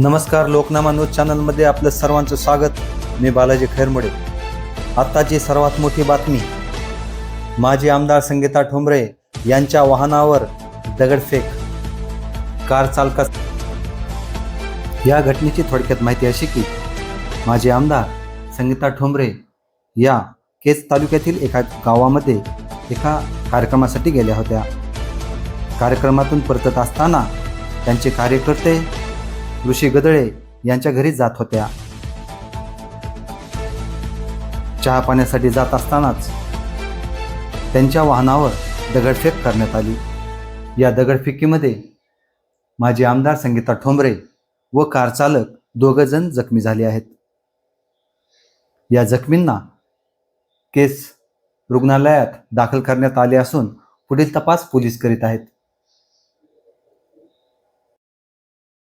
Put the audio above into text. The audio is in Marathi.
नमस्कार लोकनामा न्यूज चॅनलमध्ये आपलं सर्वांचं स्वागत. मी बालाजी खैरमडे. आत्ताची सर्वात मोठी बातमी. माजी आमदार संगीता ठोंबरे यांच्या वाहनावर दगडफेक. कार चालका या घटनेची थोडक्यात माहिती अशी की माजी आमदार संगीता ठोंबरे या केज तालुक्यातील एका गावामध्ये एका कार्यक्रमासाठी गेल्या होत्या. कार्यक्रमातून परतत असताना त्यांचे कार्यकर्ते ऋषी गदळे यांच्या घरी जात होत्या. चहा पाण्यासाठी जात असतानाच त्यांच्या वाहनावर दगडफेक करण्यात आली. या दगडफेकीमध्ये माजी आमदार संगीता ठोंबरे व कार चालक जण जखमी झाले आहेत. या जखमींना केस रुग्णालयात दाखल करण्यात आले असून पुढील तपास पोलीस करीत आहेत.